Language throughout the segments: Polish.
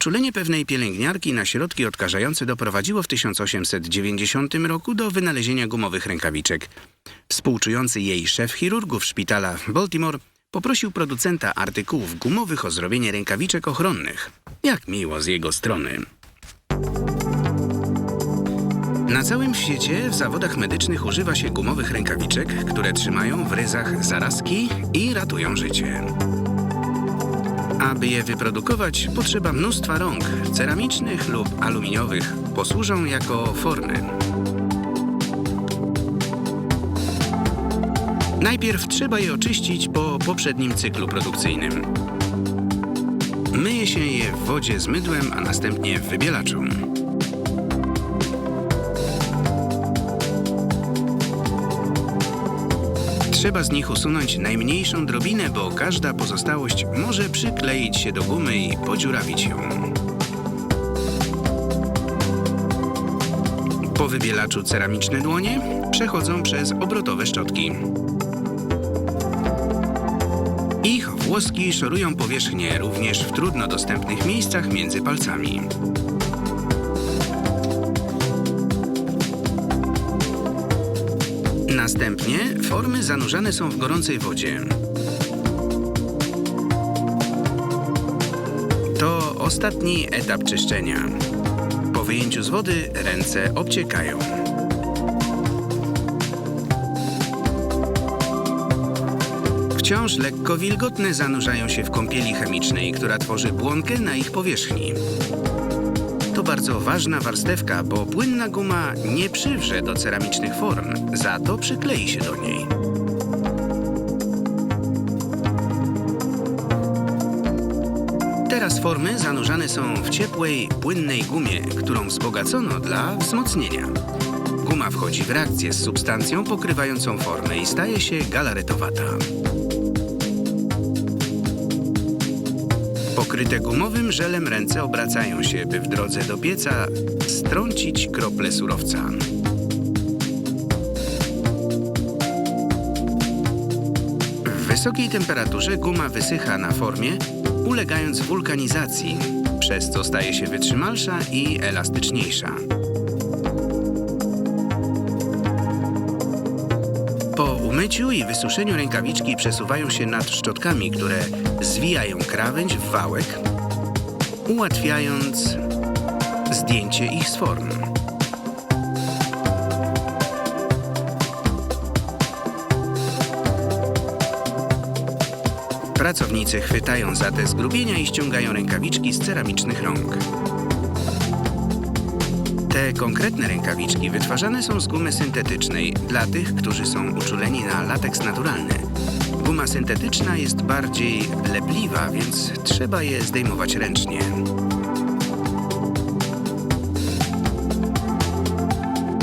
Uczulenie pewnej pielęgniarki na środki odkażające doprowadziło w 1890 roku do wynalezienia gumowych rękawiczek. Współczujący jej szef chirurgów szpitala w Baltimore poprosił producenta artykułów gumowych o zrobienie rękawiczek ochronnych. Jak miło z jego strony. Na całym świecie w zawodach medycznych używa się gumowych rękawiczek, które trzymają w ryzach zarazki i ratują życie. Aby je wyprodukować, potrzeba mnóstwa rąk, ceramicznych lub aluminiowych. Posłużą jako formy. Najpierw trzeba je oczyścić po poprzednim cyklu produkcyjnym. Myje się je w wodzie z mydłem, a następnie w wybielaczu. Trzeba z nich usunąć najmniejszą drobinę, bo każda pozostałość może przykleić się do gumy i podziurawić ją. Po wybielaczu ceramiczne dłonie przechodzą przez obrotowe szczotki. Ich włoski szorują powierzchnię również w trudno dostępnych miejscach między palcami. Następnie formy zanurzane są w gorącej wodzie. To ostatni etap czyszczenia. Po wyjęciu z wody ręce obciekają. Wciąż lekko wilgotne zanurzają się w kąpieli chemicznej, która tworzy błonkę na ich powierzchni. To bardzo ważna warstewka, bo płynna guma nie przywrze do ceramicznych form, za to przyklei się do niej. Teraz formy zanurzane są w ciepłej, płynnej gumie, którą wzbogacono dla wzmocnienia. Guma wchodzi w reakcję z substancją pokrywającą formę i staje się galaretowata. Pokryte gumowym żelem ręce obracają się, by w drodze do pieca strącić krople surowca. W wysokiej temperaturze guma wysycha na formie, ulegając wulkanizacji, przez co staje się wytrzymalsza i elastyczniejsza. Po umyciu i wysuszeniu rękawiczki przesuwają się nad szczotkami, które zwijają krawędź w wałek, ułatwiając zdjęcie ich z form. Pracownicy chwytają za te zgrubienia i ściągają rękawiczki z ceramicznych rąk. Te konkretne rękawiczki wytwarzane są z gumy syntetycznej dla tych, którzy są uczuleni na lateks naturalny. Guma syntetyczna jest bardziej lepliwa, więc trzeba je zdejmować ręcznie.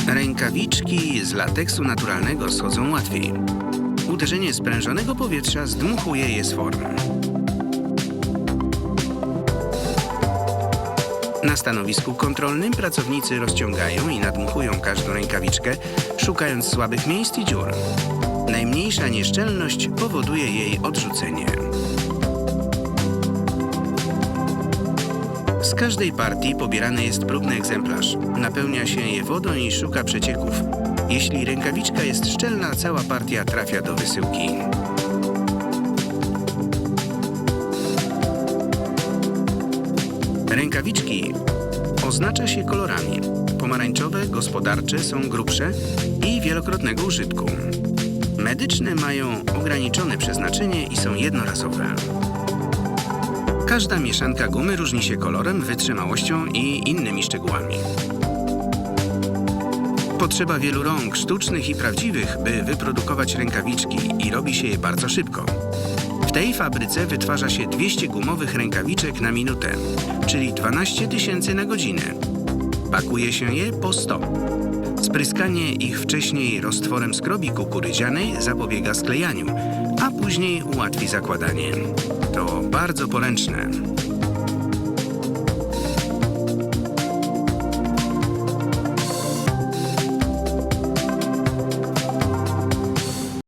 Rękawiczki z lateksu naturalnego schodzą łatwiej. Uderzenie sprężonego powietrza zdmuchuje je z form. Na stanowisku kontrolnym pracownicy rozciągają i nadmuchują każdą rękawiczkę, szukając słabych miejsc i dziur. Najmniejsza nieszczelność powoduje jej odrzucenie. Z każdej partii pobierany jest próbny egzemplarz. Napełnia się je wodą i szuka przecieków. Jeśli rękawiczka jest szczelna, cała partia trafia do wysyłki. Rękawiczki oznacza się kolorami. Pomarańczowe, gospodarcze są grubsze i wielokrotnego użytku. Medyczne mają ograniczone przeznaczenie i są jednorazowe. Każda mieszanka gumy różni się kolorem, wytrzymałością i innymi szczegółami. Potrzeba wielu rąk, sztucznych i prawdziwych, by wyprodukować rękawiczki i robi się je bardzo szybko. W tej fabryce wytwarza się 200 gumowych rękawiczek na minutę, czyli 12 tysięcy na godzinę. Pakuje się je po 100. Spryskanie ich wcześniej roztworem skrobi kukurydzianej zapobiega sklejaniu, a później ułatwi zakładanie. To bardzo poręczne.